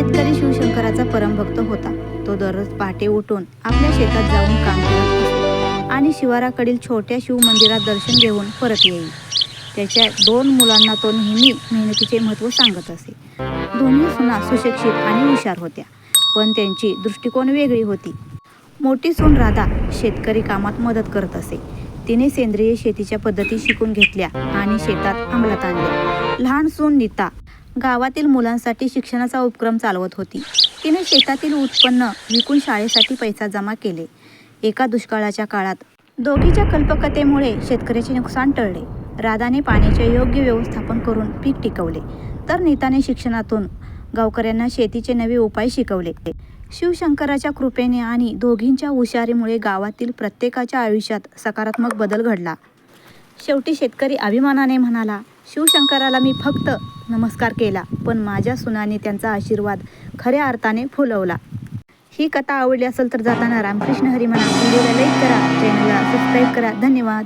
शेतकरी शिवशंकराचा परमभक्त होता. तो दररोज पहाटे उठून आपल्या शेतात जाऊन काम करत असे आणि शिवाराकडील छोट्या शिव मंदिरात दर्शन घेऊन परत येईल. त्याच्या दोन मुलांना तो नेहमी मेहनतीचे महत्त्व सांगत असे. दोन्ही सुना सुशिक्षित आणि हुशार होत्या पण त्यांची दृष्टिकोन वेगळी होती. मोठी सून राधा शेतकरी कामात मदत करत असे. तिने सेंद्रिय शेतीच्या पद्धती शिकून घेतल्या आणि शेतात अंमलात आणल्या. लहान सून नीता गावातील मुलांसाठी शिक्षणाचा उपक्रम चालवत होती. तिने शेतातील उत्पन्न विकून शाळेसाठी पैसा जमा केले. एका दुष्काळाच्या काळात दोघीच्या कल्पकतेमुळे शेतकऱ्याचे नुकसान टळले. राधाने पाण्याचे योग्य व्यवस्थापन करून पीक टिकवले. तर नीताने शिक्षणातून गावकऱ्यांना शेतीचे नवे उपाय शिकवले. शिवशंकराच्या कृपेने आणि दोघींच्या हुशारीमुळे गावातील प्रत्येकाच्या आयुष्यात सकारात्मक बदल घडला. शेवटी शेतकरी अभिमानाने म्हणाला शिवशंकराला मी फक्त नमस्कार केला पण माझ्या सुनाने त्यांचा आशीर्वाद खऱ्या अर्थाने फुलवला. ही कथा आवडली असेल तर जाताना रामकृष्ण हरी म्हणा. व्हिडिओला लाईक करा चॅनलला सबस्क्राईब करा. धन्यवाद.